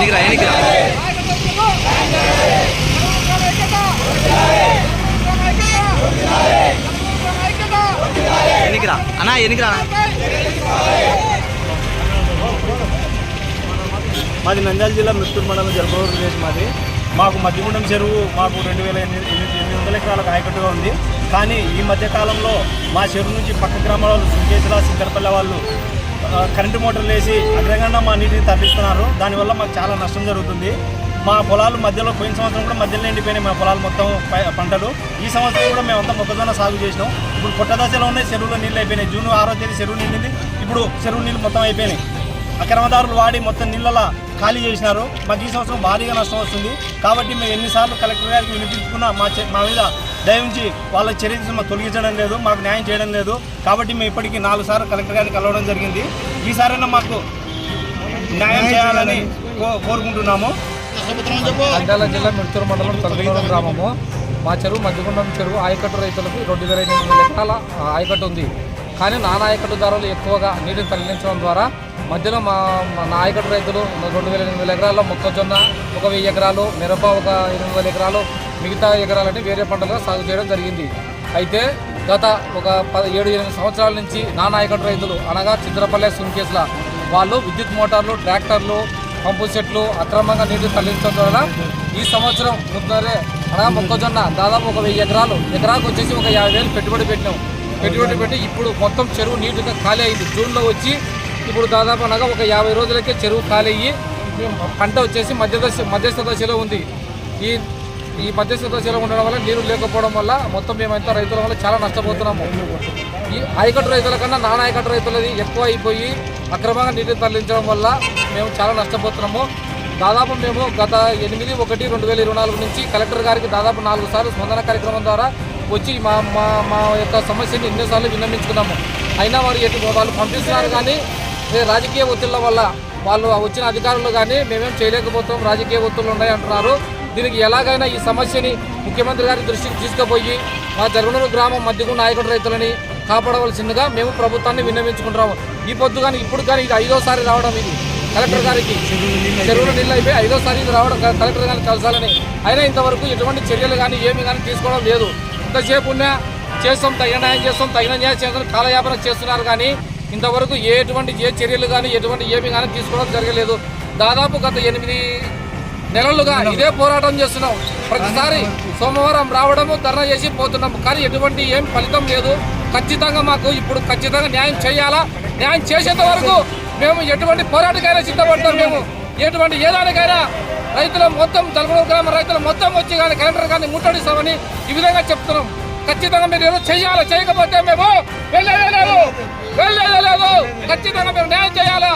ఎనికిరా ఎనికిరా ఎనికిరా అన్నా ఎనికిరా మాది నంద్యాల జిల్లా మిత్తూరు మండలం జలపూర్ విలేజ్ మాది. మాకు మధ్యగుండం చెరువు మాకు రెండు వేల ఎనిమిది ఎనిమిది ఎనిమిది వందల ఎకరాలకు ఆయకట్టుగా ఉంది. కానీ ఈ మధ్యకాలంలో మా చెరువు నుంచి పక్క గ్రామాల వాళ్ళు సుంకేశ్వర సింగరపల్లె వాళ్ళు కరెంటు మోటార్లు వేసి అగ్రంగా మా నీటిని తరలిస్తున్నారు. దానివల్ల మాకు చాలా నష్టం జరుగుతుంది. మా పొలాలు మధ్యలో పోయిన సంవత్సరం కూడా మధ్యలో ఎండిపోయినాయి మా పొలాలు మొత్తం పంటలు. ఈ సంవత్సరం కూడా మేమంతా మొక్కజొన్న సాగు చేసినాం. ఇప్పుడు పుట్టదశలో ఉన్నాయి చెరువులో నీళ్ళు అయిపోయినాయి. జూన్ ఆరో తేదీ చెరువు నిండింది. ఇప్పుడు చెరువు నీళ్ళు మొత్తం అయిపోయినాయి. అక్రమదారులు వాడి మొత్తం నీళ్ళలా ఖాళీ చేసినారు. మాకు ఈ సంవత్సరం భారీగా నష్టం వస్తుంది. కాబట్టి మేము ఎన్నిసార్లు కలెక్టర్ గారికి వినిపించుకున్నా మా మా మీద దయవుంచి వాళ్ళ చర్య తీసుకుని మాకు తొలగించడం లేదు మాకు న్యాయం చేయడం లేదు. కాబట్టి మేము ఇప్పటికీ నాలుగు సార్లు కలెక్టర్ గారిని కలవడం జరిగింది. ఈసారైనా మాకు న్యాయం చేయాలని కోరుకుంటున్నాము. నంద్యాల జిల్లా మిడ్తూరు మండలం తొలగూరు గ్రామము. మా చెరువు మధ్యగుండం చెరువు. ఆయకట్టు రైతులకు రెండు వేల ఎనిమిది వందల ఎకరాల ఆయకట్టు ఉంది. కానీ నాన్న ఆయకట్టుదారులు ఎక్కువగా నీటిని తరలించడం ద్వారా మధ్యలో మా మా నా ఆయకట్టు రైతులు రెండు వేల ఎనిమిది వందల ఎకరాల్లో మొక్కజొన్న ఒక వెయ్యి ఎకరాలు మిరప ఒక ఎనిమిది వందల ఎకరాలు మిగతా ఎకరాలని వేరే పంటలుగా సాగు చేయడం జరిగింది. అయితే గత ఒక పది ఏడు ఎనిమిది సంవత్సరాల నుంచి నానాయకట్ రైతులు అనగా చిత్రపల్లె సుంకేసుల వాళ్ళు విద్యుత్ మోటార్లు ట్రాక్టర్లు పంపు సెట్లు అక్రమంగా నీళ్ళు తరలించడం ద్వారా ఈ సంవత్సరం ముందరే అనగా మొక్కజొన్న దాదాపు ఒక వెయ్యి ఎకరాలు ఎకరాకు వచ్చేసి ఒక యాభై వేలు పెట్టుబడి పెట్టినాం. పెట్టుబడి పెట్టి ఇప్పుడు మొత్తం చెరువు నీటిగా ఖాళీ అయింది. జూన్లో వచ్చి ఇప్పుడు దాదాపు అనగా ఒక యాభై రోజులకే చెరువు ఖాళీ అయ్యి పంట వచ్చేసి మధ్య దశ మధ్యస్థ దశలో ఉంది. ఈ ఈ మధ్యస్థ దశలో ఉండడం వల్ల నీరు లేకపోవడం వల్ల మొత్తం మేమంతా రైతుల వల్ల చాలా నష్టపోతున్నాము. ఈ ఆయకట్టు రైతుల కన్నా నాన్న ఆయకట్టు రైతులది ఎక్కువ అయిపోయి అక్రమంగా నీటిని తరలించడం వల్ల మేము చాలా నష్టపోతున్నాము. దాదాపు మేము గత ఎనిమిది ఒకటి రెండు వేల ఇరవై నాలుగు నుంచి కలెక్టర్ గారికి దాదాపు నాలుగు సార్లు స్పందన కార్యక్రమం ద్వారా వచ్చి మా మా మా యొక్క సమస్యని ఎన్నోసార్లు విన్నవించుకున్నాము. అయినా వారు ఎటు వాళ్ళు పంపిస్తున్నారు కానీ రాజకీయ ఒత్తిళ్ళ వల్ల వాళ్ళు వచ్చిన అధికారులు కానీ మేమేం చేయలేకపోతున్నాం రాజకీయ ఒత్తిళ్ళు ఉన్నాయి అంటున్నారు దీనికి ఎలాగైనా ఈ సమస్యని ముఖ్యమంత్రి గారి దృష్టికి తీసుకుపోయి మా జరుగునూరు గ్రామం మధ్యకు నాయకుడు రైతులని కాపాడవలసిందిగా మేము ప్రభుత్వాన్ని విన్నవించుకుంటున్నాము. ఈ పొద్దు కానీ ఇప్పుడు కానీ ఇది ఐదోసారి రావడం ఇది. కలెక్టర్ గారికి చెరువులు నీళ్ళు అయిపోయి ఐదోసారి ఇది రావడం క- కలెక్టర్ గారిని కలసాలని. అయినా ఇంతవరకు ఎటువంటి చర్యలు కానీ ఏమి కానీ తీసుకోవడం లేదు. ఇంతసేపు ఉన్న చేస్తాం తగిన న్యాయం చేస్తాం తగిన న్యాయం చేస్తాం కాలయాపన చేస్తున్నారు కానీ ఇంతవరకు ఎటువంటి ఏ చర్యలు కానీ ఎటువంటి ఏమి కానీ తీసుకోవడం జరగలేదు. దాదాపు గత ఎనిమిది నెలలుగా ఇదే పోరాటం చేస్తున్నాం. ప్రతిసారి సోమవారం రావడము ధర్నా చేసి పోతున్నాము. కానీ ఎటువంటి ఏం ఫలితం లేదు. ఖచ్చితంగా మాకు ఇప్పుడు ఖచ్చితంగా న్యాయం చేయాలా? న్యాయం చేసేంత వరకు మేము ఎటువంటి పోరాటకైనా సిద్ధపడతాం మేము. ఎటువంటి ఏదానికైనా రైతుల మొత్తం తలపడ గ్రామ రైతులు మొత్తం వచ్చి కానీ కలెక్టర్ గారిని ముట్టడిస్తామని ఈ విధంగా చెప్తున్నాం. ఖచ్చితంగా మీరు ఏదో చేయాలి చేయకపోతే మేము వెళ్ళలేదు వెళ్ళలేదు ఖచ్చితంగా మీరు న్యాయం చేయాలా?